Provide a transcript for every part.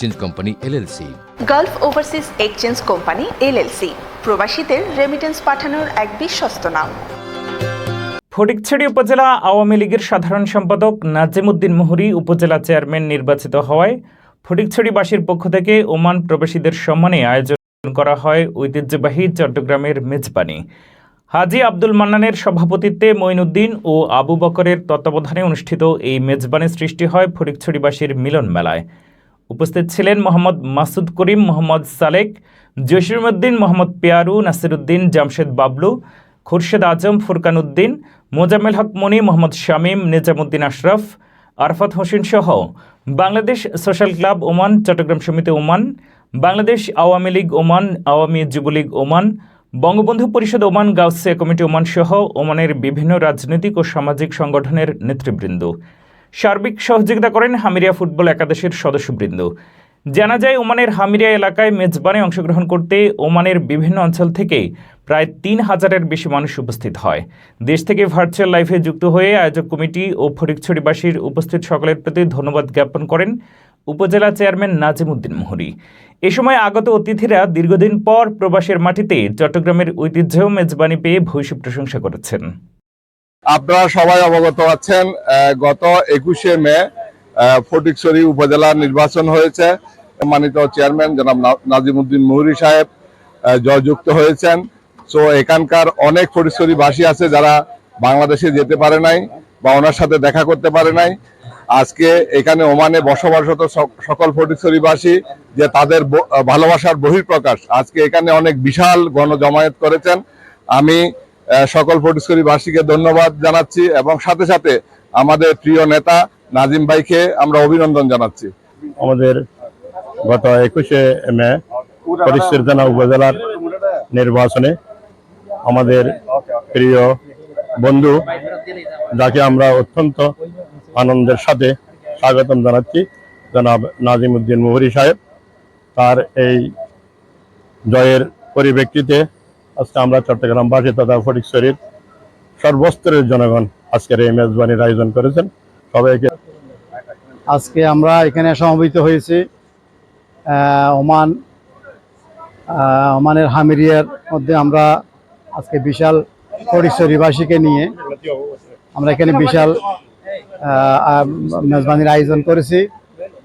Change company LLC gulf overseas exchange company LLC প্রবাসীদের remittance পাঠানোর এক বিশ্বস্ত নাম। ফটিকছড়ি উপজেলা আওয়ামী লীগের সাধারণ সম্পাদক নাজিমুদ্দিন মুহুরি উপজেলা চেয়ারম্যান নির্বাচিত হওয়ায় ফটিকছড়িবাসীর পক্ষ থেকে ওমান প্রবাসীদের সম্মানে আয়োজন করা হয় ঐতিহ্যবাহী চট্টগ্রামের মেজবানি। হাজি আব্দুল মান্নানের সভাপতিত্বে মঈনুদ্দিন ও আবু বকরের তত্ত্বাবধানে অনুষ্ঠিত এই মেজবানি সৃষ্টি হয় ফটিকছড়িবাসীর মিলন মেলায় উপস্থিত ছিলেন মোহাম্মদ মাসুদ করিম, মোহাম্মদ সালেক জসিরুদ্দিন মোহাম্মদ পেয়ারু নাসিরুদ্দিন জামশেদ বাবলু, খুরশেদ আজম ফুরকান উদ্দিন মোজাম্মেল হক মনি, মোহাম্মদ শামীম, নিজামুদ্দিন আশরাফ, আরফাত হোসেন সহ Bangladesh social club Oman, Chittagong Samity Oman, Bangladesh Awami League Oman, Awami Jubo League Oman, Bangabandhu Parishad Oman, Gausia committee Oman সহ ওমানের বিভিন্ন রাজনৈতিক ও সামাজিক সংগঠনের নেতৃবৃন্দ। সার্বিক সহযোগিতা করেন হামিরিয়া ফুটবল একাদশের সদস্যবৃন্দ। জানা যায়, ওমানের হামিরিয়া এলাকায় মেজবানে অংশগ্রহণ করতে ওমানের বিভিন্ন অঞ্চল থেকে প্রায় তিন হাজারের বেশি মানুষ উপস্থিত হয়। দেশ থেকে ভার্চুয়াল লাইফে যুক্ত হয়ে আয়োজক কমিটি ও ফটিকছড়িবাসীর উপস্থিত সকলের প্রতি ধন্যবাদ জ্ঞাপন করেন উপজেলা চেয়ারম্যান নাজিমুদ্দিন মোহরি। এ সময় আগত অতিথিরা দীর্ঘদিন পর প্রবাসের মাটিতে চট্টগ্রামের ঐতিহ্য মেজবানি পেয়ে ভূয়সী প্রশংসা করেছেন। আপনারা সবাই অবগত আছেন গত একুশে মে ফটিকছড়ি উপজেলার নির্বাচন হয়েছে। সম্মানিত চেয়ারম্যান জনাব নাজিমুদ্দিন মুহুরি সাহেব জয়যুক্ত হয়েছেন। সো এখানকার অনেক ফটিকছড়ি বাসী আছে যারা বাংলাদেশে যেতে পারে নাই বা ওনার সাথে দেখা করতে পারে নাই। আজকে এখানে ওমানে বসবাসরত সকল ফটিকছড়িবাসী যে তাদের ভালোবাসার বহিঃপ্রকাশ, আজকে এখানে অনেক বিশাল গণজমায়েত করেছেন। আমি সকল ফটিকছড়িবাসীকে ধন্যবাদ জানাচ্ছি এবং সাথে সাথে আমাদের প্রিয় নেতা নাজিম ভাইকে আমরা অভিনন্দন জানাচ্ছি। আমাদের গত একুশে মে পরিস্থিতিনা উপজেলার নির্বাচনে আমাদের প্রিয় বন্ধু, যাকে আমরা অত্যন্ত আনন্দের সাথে স্বাগতম জানাচ্ছি, জনাব নাজিম উদ্দিন মুহুরি সাহেব। তার এই জয়ের পরিপ্রেক্ষিতে আজকে আমরা চট্টগ্রামবাসী তথা ফটিকছড়ির সর্বস্তরের জনগণ আজকের এই মেজবানির আয়োজন করেছেন। সবাইকে আজকে আমরা এখানে সমবেত হয়েছি ওমান ওমানের হামিরিয়ার মধ্যে আমরা আজকে বিশাল পরিচয়বাসীকে নিয়ে আমরা এখানে বিশাল মেজবানির আয়োজন করেছি।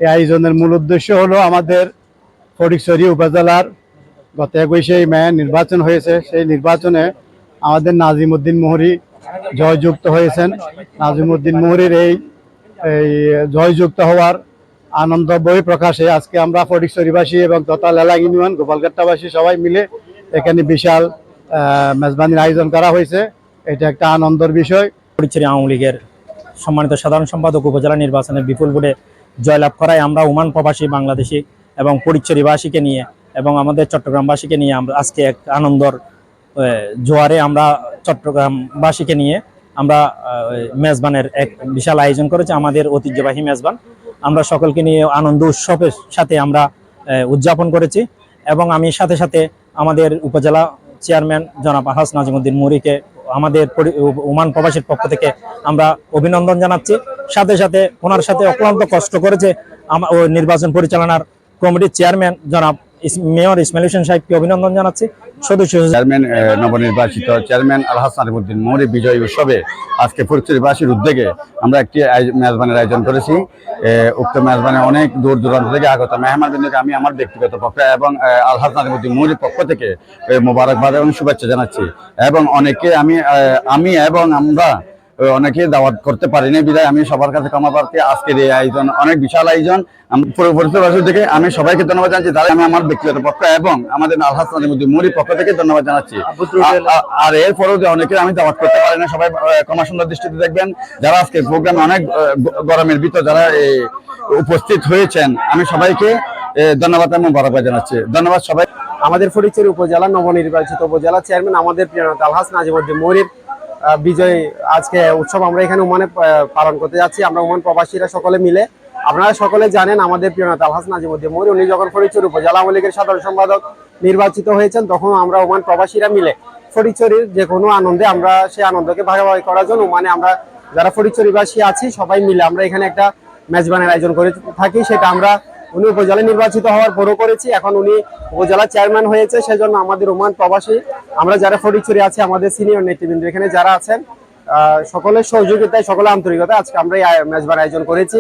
এই আয়োজনের মূল উদ্দেশ্য হলো আমাদের ফটিকছড়ি উপজেলার গত একুশে মে নির্বাচন হয়েছে, সেই নির্বাচনে আমাদের নাজিমুদ্দিন মোহরি জয়যুক্ত হয়েছেন। নাজিমুদ্দিন মোহরির এই জয়যুক্ত হওয়ার আনন্দ বই প্রকাশে আজকে আমরা ফটিকছড়িবাসী এবং তথা লেলা ইউনিয়ন, গোপালঘাট্টাবাসী সবাই মিলে এখানে বিশাল মেজবানির আয়োজন করা হয়েছে। এটা একটা আনন্দের বিষয়। পরিচয় আওয়ামী লীগের সম্মানিত সাধারণ সম্পাদক উপজেলা নির্বাচনে বিপুল ভোটে জয়লাভ করায় আমরা ওমান প্রবাসী বাংলাদেশি এবং পরিচয়বাসীকে নিয়ে এবং আমাদের চট্টগ্রামবাসীকে নিয়ে আমরা আজকে এক আনন্দর জোয়ারে আমরা চট্টগ্রামবাসীকে নিয়ে আমরা মেজবানের এক বিশাল আয়োজন করেছি, আমাদের ঐতিহ্যবাহী মেজবান। আমরা সকলকে নিয়ে আনন্দ উৎসবের সাথে আমরা উদযাপন করেছি এবং আমি সাথে সাথে আমাদের উপজেলা চেয়ারম্যান জনাব আহাস নাজিমুদ্দিন মুরিকে আমাদের ওমান প্রবাসীর পক্ষ থেকে আমরা অভিনন্দন জানাচ্ছি। সাথে সাথে ওনার সাথে অক্লান্ত কষ্ট করেছে নির্বাচন পরিচালনার কমিটির চেয়ারম্যান জনাব মেয়র ইসমাইল হোসেন সাহেবকে অভিনন্দন জানাচ্ছি। সদস্য চেয়ারম্যান নবনির্বাচিত চেয়ারম্যান আলহাস নারিমুদ্দিন মৌরি বিজয় উৎসবে আজকে ফরিদপুরবাসীর উদ্যোগে আমরা একটি মেজবানের আয়োজন করেছি। উক্ত মেজবানে অনেক দূর দূরান্ত থেকে আগত মেহমানবৃন্দকে আমি আমার ব্যক্তিগত পক্ষে এবং আলহাস নারিমুদ্দিন মৌরির পক্ষ থেকে মোবারকবাদ এবং শুভেচ্ছা জানাচ্ছি। এবং অনেকে আমি আমি এবং আমরা অনেকে দাওয়াত করতে পারিনি। বিদায় আমি সবার কাছে ক্ষমা প্রার্থী। আজকের এই আয়োজন অনেক বিশাল আয়োজন। পরিবাসী থেকে আমি সবাইকে ধন্যবাদ জানাচ্ছি। তারা আমি আমার ব্যক্তিগত পক্ষ এবং আমাদের আলহাস মুরির পক্ষ থেকে ধন্যবাদ জানাচ্ছি। আর এরপরেও যে অনেকে আমি দাওয়াত করতে পারি না সবাই ক্ষমা সুন্দর দৃষ্টিতে দেখবেন। যারা আজকে প্রোগ্রামে অনেক গরমের ভিতর যারা উপস্থিত হয়েছেন আমি সবাইকে ধন্যবাদ এবং বরাবর জানাচ্ছি। ধন্যবাদ সবাই। আমাদের ফটিকছড়ি উপজেলা নবনির্বাচিত উপজেলা চেয়ারম্যান আমাদের প্রিয় নেতা আলহাস নাজিমুদ্দিন মরির বিজয়, আজকে উৎসব আমরা এখানে ওমানে পালন করতে যাচ্ছি। আমরা ওমান প্রবাসীরা সকলে মিলে। আপনারা সকলে জানেন আমাদের প্রিয় নেতা আলহাস নাজিমুদ্দিন মরি, উনি যখন ফটিকছড়ি উপজেলা আওয়ামী লীগের সাধারণ সম্পাদক নির্বাচিত হয়েছেন, তখন আমরা ওমান প্রবাসীরা মিলে ফটিকছড়ির যে কোনো আনন্দে আমরা সেই আনন্দকে ভাগাভাগি করার জন্য মানে আমরা যারা ফটিকছড়িবাসী আছি, সবাই মিলে আমরা এখানে একটা মেজবানের আয়োজন করে থাকি। সেটা আমরা উনি উপজেলা নির্বাচিত হওয়ার পরও করেছি। এখন উনি উপজেলা চেয়ারম্যান হয়েছে, সেজন্য আমাদের ওমান প্রবাসী আমরা যারা ফটিকছড়ি আছে, আমাদের সিনিয়র নেতৃবৃন্দ এখানে যারা আছেন সকলের সহযোগিতায়, সকলের আন্তরিকতা আজকে আমরা এই ম্যাচবার আয়োজন করেছি।